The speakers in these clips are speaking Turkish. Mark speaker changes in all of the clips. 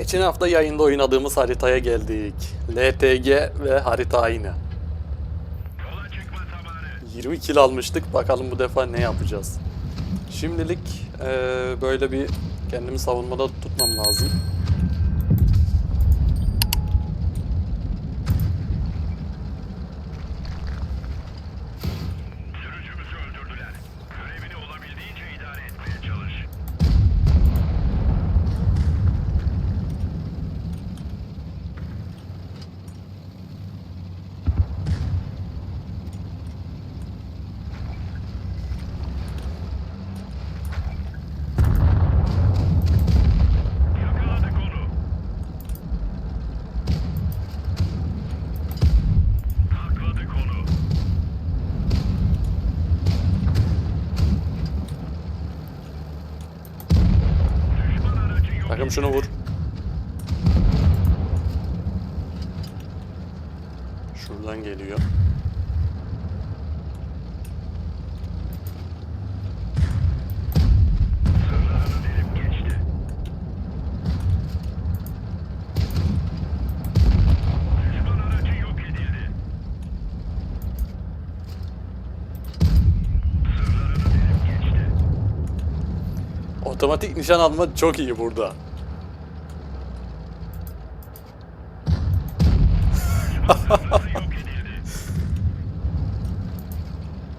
Speaker 1: Geçen hafta yayında oynadığımız haritaya geldik. LTG ve harita aynı.
Speaker 2: Yola çıkma zamanı.
Speaker 1: 20 kill almıştık. Bakalım bu defa ne yapacağız. Şimdilik eee, böyle bir kendimi savunmada tutmam lazım. Şunu vur. Şuradan geliyor. Otomatik nişan alma çok iyi burada.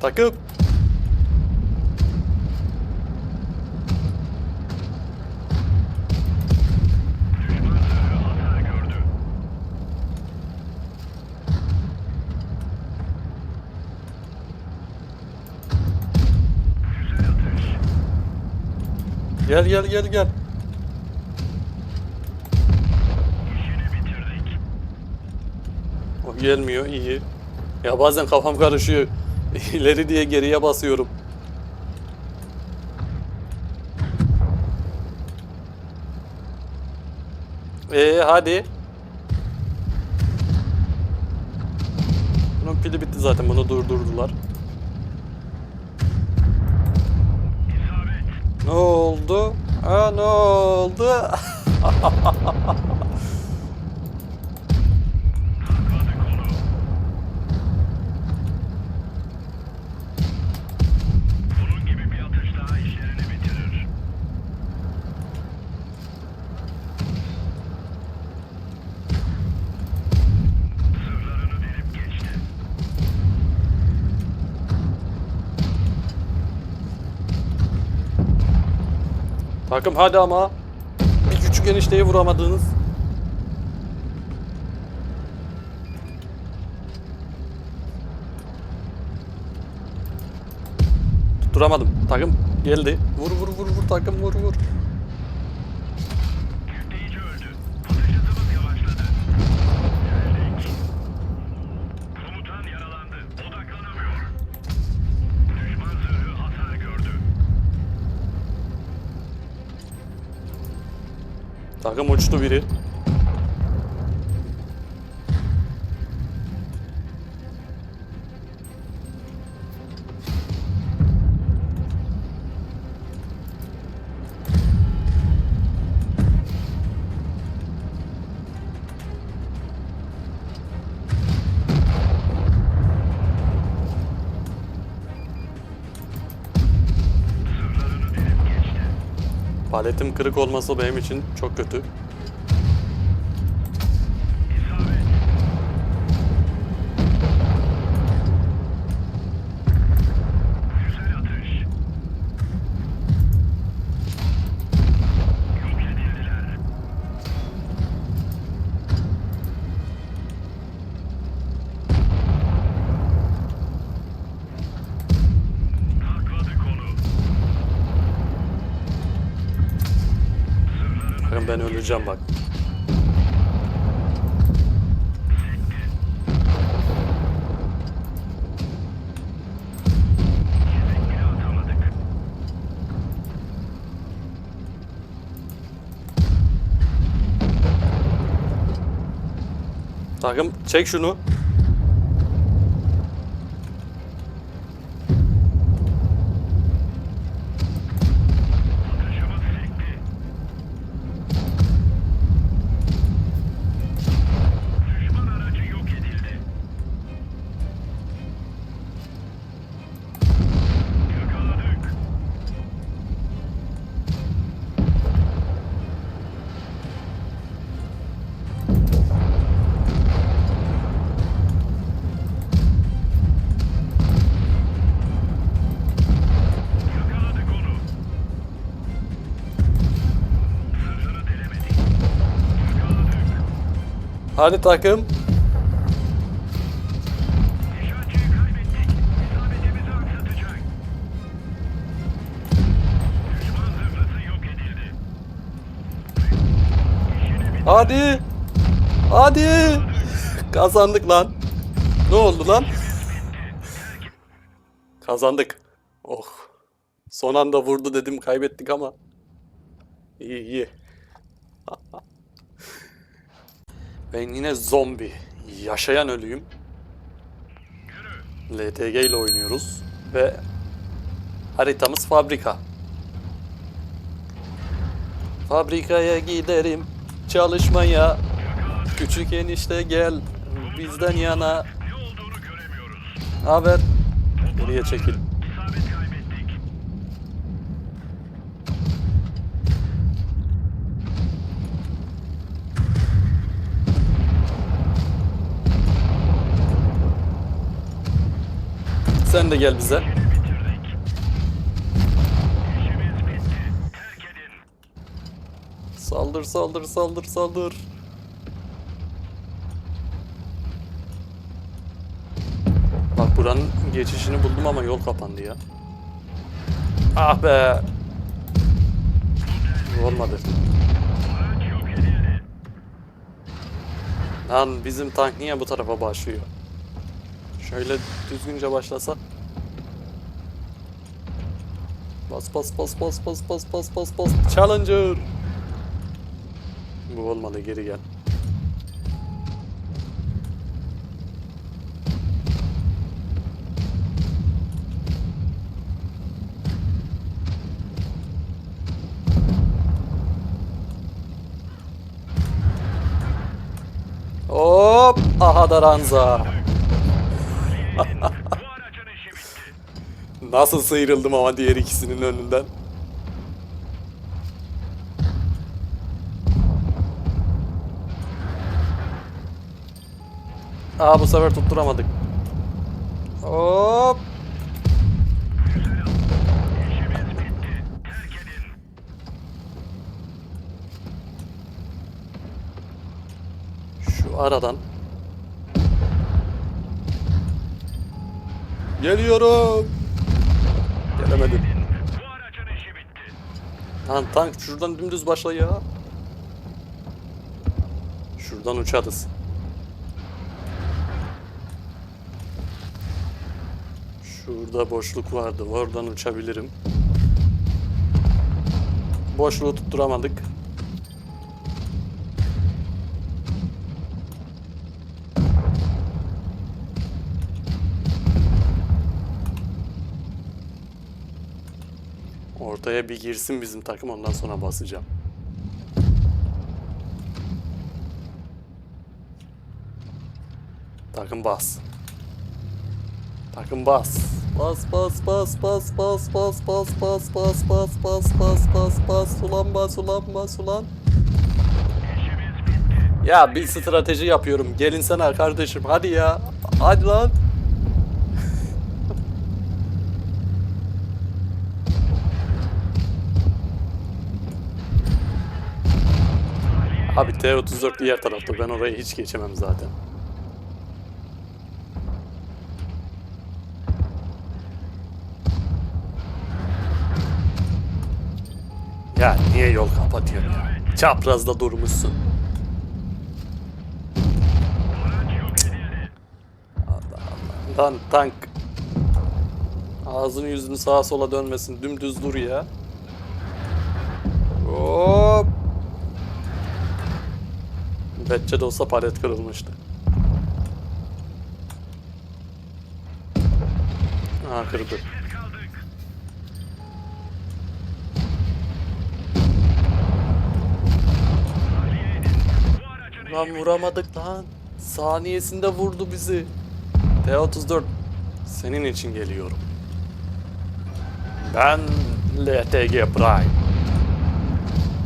Speaker 1: Takım. Gel gel gel gel. O gelmiyor iyi. Ya bazen kafam karışıyor. İleri diye geriye basıyorum. Ee hadi. Bunun pili bitti zaten bunu durdurdular. Ne oldu? Ha ne oldu? Takım hadi ama. Bir küçük enişteyi vuramadınız. Tutturamadım. Takım geldi. Vur vur vur vur takım vur vur. Takım uçtu biri. Paletim kırık olması benim için çok kötü. Öleceğim bak. Takım çek şunu.
Speaker 2: Yok edildi.
Speaker 1: Hadi. Hadi. Kazandık lan. Ne oldu lan? Kazandık. Oh. Son anda vurdu dedim kaybettik ama. İyi iyi. Ben yine zombi. Yaşayan ölüyüm. LTG ile oynuyoruz. Ve haritamız fabrika. Fabrikaya giderim çalışmaya. Küçük enişte gel bizden yana. Haber. Geriye çekil.
Speaker 2: İsabet kaybettik.
Speaker 1: Sen de gel bize. Saldır saldır saldır saldır. Bak buranın geçişini buldum ama yol kapandı ya. Ah be. Olmadı. Lan bizim tank niye bu tarafa başlıyor? Şöyle düzgünce başlasa. Bas bas bas bas bas bas bas bas bas. Challenger. Bu olmadı geri gel. Hop! Aha da ranza. Nasıl sıyrıldım ama diğer ikisinin önünden. Aa bu sefer tutturamadık. Hop! Şu aradan. Geliyorum. Gelemedim. Lan tank şuradan dümdüz başla ya. Şuradan uçarız. Şurada boşluk vardı. Oradan uçabilirim. Boşluğu tutturamadık. Ortaya bir girsin bizim takım ondan sonra basacağım. Takım bas. Takım bas. Bas bas bas bas bas bas bas bas bas bas bas bas bas bas ulan bas ulan bas ulan. Ya bir strateji yapıyorum. Gelin sana kardeşim hadi ya. Hadi lan. Abi T-34 diğer tarafta. Ben orayı hiç geçemem zaten. Ya niye yol kapatıyorsun ya? Çaprazda durmuşsun.
Speaker 2: Yok edildi.
Speaker 1: Lan tank. Ağzını yüzünü sağa sola dönmesin. Dümdüz dur ya. Hop. Betçe de olsa palet kırılmıştı. Aa kırdı. Lan vuramadık lan. Saniyesinde vurdu bizi. T-34 senin için geliyorum. Ben LTG Prime.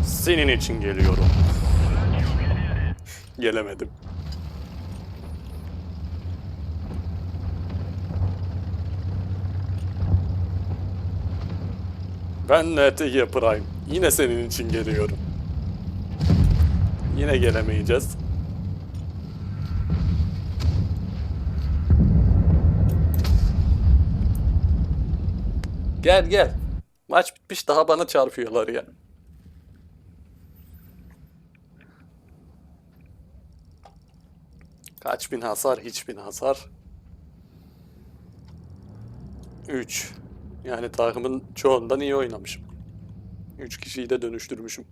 Speaker 1: Senin için geliyorum. Gelemedim. Ben NTG Prime. Yine senin için geliyorum. Yine gelemeyeceğiz. Gel gel. Maç bitmiş daha bana çarpıyorlar ya. Kaç bin hasar, hiç bin hasar. 3. Yani takımın çoğundan iyi oynamışım. 3 kişiyi de dönüştürmüşüm.